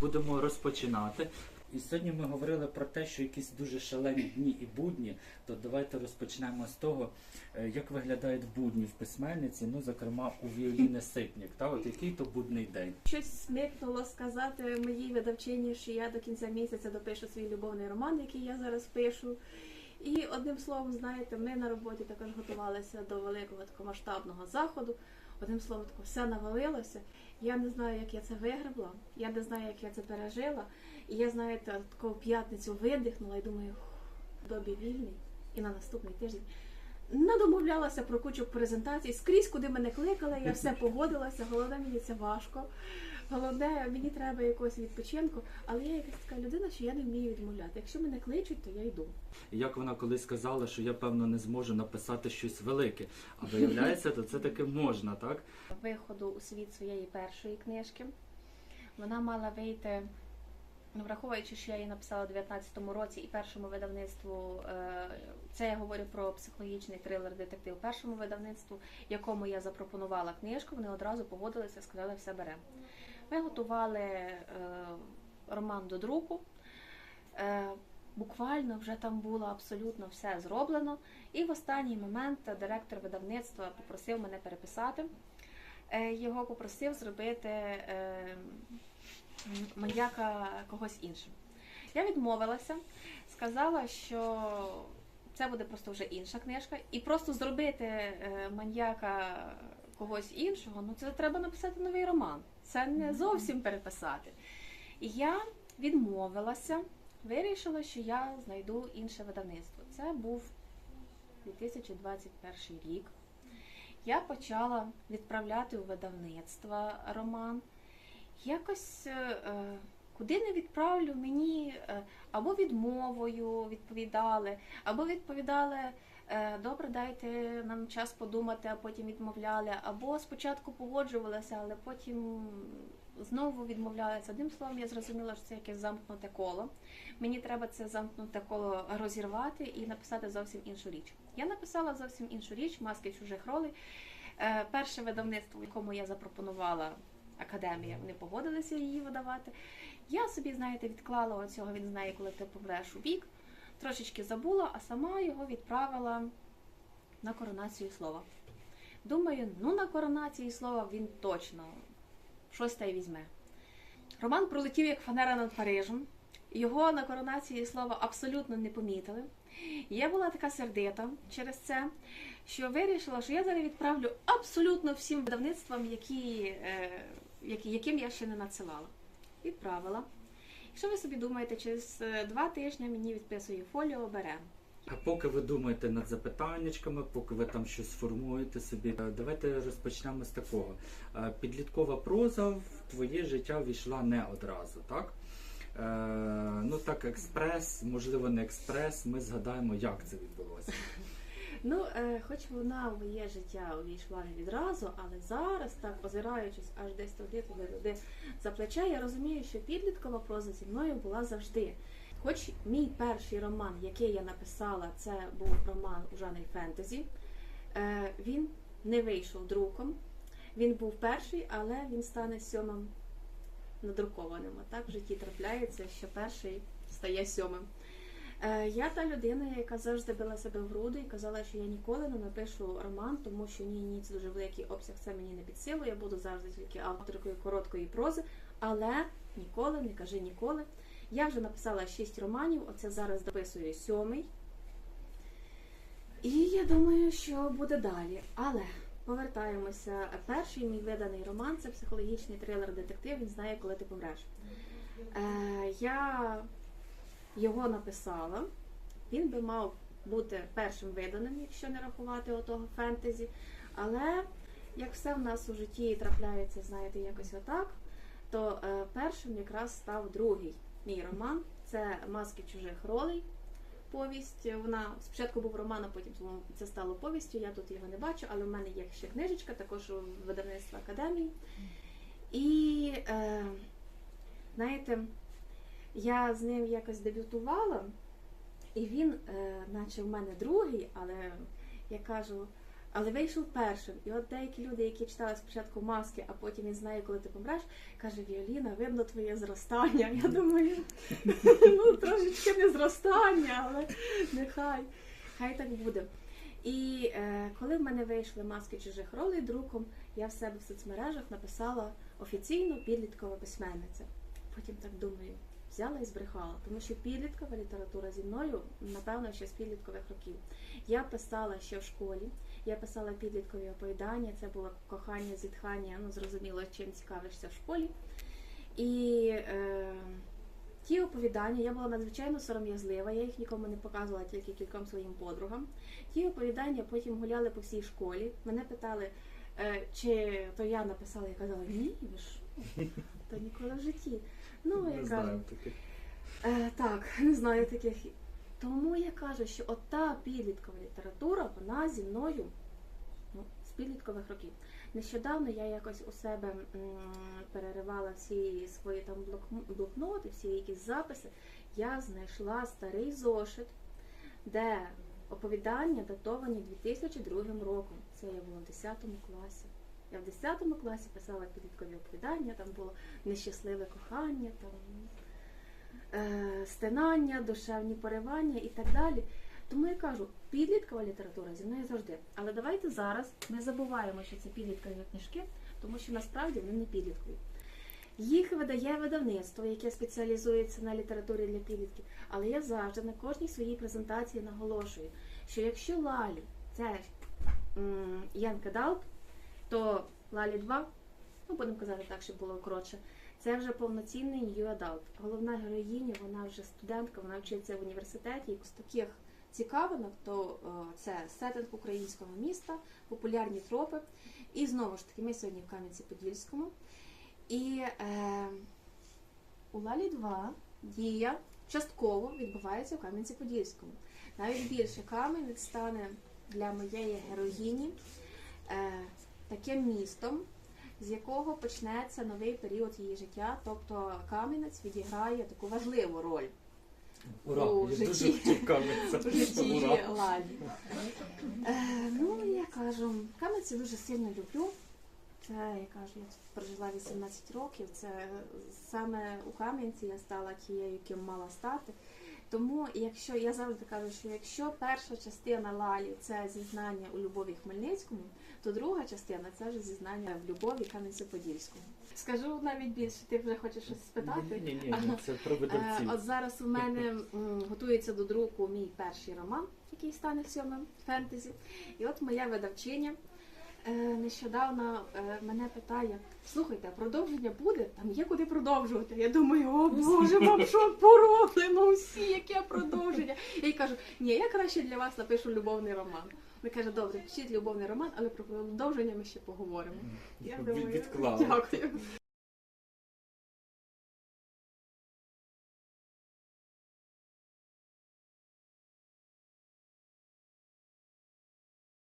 будемо розпочинати. І сьогодні ми говорили про те, що якісь дуже шалені дні і будні. То давайте розпочнемо з того, е, як виглядають будні в письменниці, ну зокрема у Віоліни Ситник. Та от який то будний день. Щось смикнуло сказати моїй видавчині, що я до кінця місяця допишу свій любовний роман, який я зараз пишу. І одним словом, знаєте, ми на роботі також готувалися до великого такого масштабного заходу. Одним словом, тако все навалилося. Я не знаю, як я це вигребла, я не знаю, як я це пережила. І я, знаєте, таку п'ятницю видихнула і думаю, добі вільний і на наступний тиждень. Надомовлялася про кучу презентацій. Скрізь, куди мене кликали, я все погодилася. Головне, мені це важко. Головне, мені треба якогось відпочинку, але я якась така людина, що я не вмію відмовляти. Якщо мене кличуть, то я йду. Як вона колись сказала, що я певно не зможу написати щось велике. А виявляється, то це таки можна, так? Виходу у світ своєї першої книжки. Вона мала вийти, ну, враховуючи, що я її написала у 19-му році і першому видавництву. е, Це я говорю про психологічний трилер детектив першому видавництву, якому я запропонувала книжку. Вони одразу погодилися, сказали, все беремо. Ми готували е, роман до друку. Е, Буквально вже там було абсолютно все зроблено. І в останній момент директор видавництва попросив мене переписати. Е, Його попросив зробити маньяка когось іншим. Я відмовилася, сказала, що це буде просто вже інша книжка, і просто зробити маньяка когось іншого, ну це треба написати новий роман. Це не зовсім переписати. І я відмовилася, вирішила, що я знайду інше видавництво. Це був 2021 рік. Я почала відправляти у видавництво роман. Якось е, е, куди не відправлю, мені е, або відмовою відповідали, або відповідали. Е, Добре, дайте нам час подумати, а потім відмовляли. Або спочатку погоджувалися, але потім знову відмовлялися. Одним словом, я зрозуміла, що це якесь замкнуте коло. Мені треба це замкнуте коло розірвати і написати зовсім іншу річ. Я написала зовсім іншу річ маски чужих ролей. Е, Перше видавництво, якому я запропонувала академія, вони погодилися її видавати. Я собі, знаєте, відклала оцього він знає, коли ти помреш у бік, трошечки забула, а сама його відправила на коронацію слова. Думаю, ну на коронації слова він точно щось та й візьме. Роман пролетів як фанера над Парижем. Його на коронації слова абсолютно не помітили. Я була така сердита через це, що вирішила, що я зараз відправлю абсолютно всім видавництвам, які, е, які, яким я ще не надсилала. Відправила. Якщо ви собі думаєте, через е, два тижні мені відписує фоліо, беремо. А поки ви думаєте над запитаннячками, поки ви там щось формуєте собі, е, давайте розпочнемо з такого. Е, Підліткова проза в твоє життя війшла не одразу, так? Ну так, експрес, можливо, не експрес. Ми згадаємо, як це відбулося. Ну, е, хоч вона в моє життя увійшла не відразу, але зараз, так озираючись аж десь туди, туди, туди за плече, я розумію, що підліткова проза зі мною була завжди. Хоч мій перший роман, який я написала, це був роман у жанрі фентезі, е, він не вийшов друком. Він був перший, але він стане сьомим надрукованим. А так в житті трапляється, що перший стає сьомим. Е, Я та людина, яка завжди била себе в груди і казала, що я ніколи не напишу роман, тому що ні, ні, це дуже великий обсяг, це мені не під силу. Я буду завжди тільки авторкою короткої прози, але ніколи, не кажи ніколи. Я вже написала шість романів, оце зараз дописую сьомий. І я думаю, що буде далі. Але повертаємося. Перший мій виданий роман це психологічний трилер-детектив. Він знає, коли ти помреш. Е, я його написала. Він би мав бути першим виданим, якщо не рахувати отого фентезі. Але як все в нас у житті трапляється, знаєте, якось отак, то е, першим якраз став другий мій роман. Це Маски чужих ролей. Повість. Вона спочатку був роман, а потім це стало повістю. Я тут його не бачу, але в мене є ще книжечка, також у видавництва академії. І е, знаєте, я з ним якось дебютувала, і він, е, наче в мене другий, але я кажу, Але вийшов першим. І от деякі люди, які читали спочатку маски, а потім він знає, коли ти помреш, каже Віоліна, видно твоє зростання. Я думаю, ну трошечки не зростання, але нехай, хай так буде. І е, коли в мене вийшли маски чужих ролей друком, я в себе в соцмережах написала офіційно підліткова письменниця. Потім так думаю, взяла і збрехала, тому що підліткова література зі мною, напевно, ще з підліткових років. Я писала ще в школі, я писала підліткові оповідання, це було кохання, зітхання, ну зрозуміло, чим цікавишся в школі. І е, ті оповідання, я була надзвичайно сором'язлива, я їх нікому не показувала, тільки кільком своїм подругам. Ті оповідання потім гуляли по всій школі. Мене питали, е, чи то я написала, я казала, ні, ви що? То ніколи в житті. Ну, я Не кажу, знаю таких. Е, так, не знаю таких. Тому я кажу, що ота підліткова література, вона зі мною ну, з підліткових років. Нещодавно я якось у себе м, переривала всі свої там блок- блокноти, всі якісь записи. Я знайшла старий зошит, де оповідання датовані 2002 роком. Це я була в 10 класі. Я в 10 класі писала підліткові оповідання, там було нещасливе кохання, там е, стенання, душевні поривання і так далі. Тому я кажу, підліткова література зі мною завжди. Але давайте зараз ми забуваємо, що це підліткові книжки, тому що насправді вони не підліткові. Їх видає видавництво, яке спеціалізується на літературі для підлітків. Але я завжди на кожній своїй презентації наголошую, що якщо Лалі це Young Adult, то Лалі 2, ну будемо казати так, щоб було коротше, це вже повноцінний New Adult. Головна героїня, вона вже студентка, вона вчиться в університеті. З таких цікавинок, то е, це сеттинг українського міста, популярні тропи. І знову ж таки, ми сьогодні в Кам'янці-Подільському. І е, у Лалі 2 дія частково відбувається у Кам'янці-Подільському. Навіть більше Кам'янець стане для моєї героїні е, таким містом, з якого почнеться новий період її життя. Тобто Кам'янець відіграє таку важливу роль Ура! у Я житті. дуже в житті Ура! Ладі. Е, ну, я кажу, Кам'янці дуже сильно люблю. Це, я кажу, я тут прожила 18 років. Це саме у Кам'янці я стала тією, ким мала стати. Тому, якщо я завжди кажу, що якщо перша частина Лалі це зізнання у любові Хмельницькому, то друга частина це вже зізнання в любові Кам'янці-Подільському. Скажу навіть більше, ти вже хочеш щось спитати? Ні, ні, ні, це про Е, видавців. От зараз у мене готується до друку мій перший роман, який стане сьомим фентезі. І от моя видавчиня е, нещодавно е, мене питає: слухайте, а продовження буде? Там є куди продовжувати. Я думаю, о Боже, вам що пороблено всі, яке продовження? Я їй кажу, ні, я краще для вас напишу любовний роман. Вона каже, добре, пишіть любовний роман, але про продовження ми ще поговоримо. Я думаю, дякую.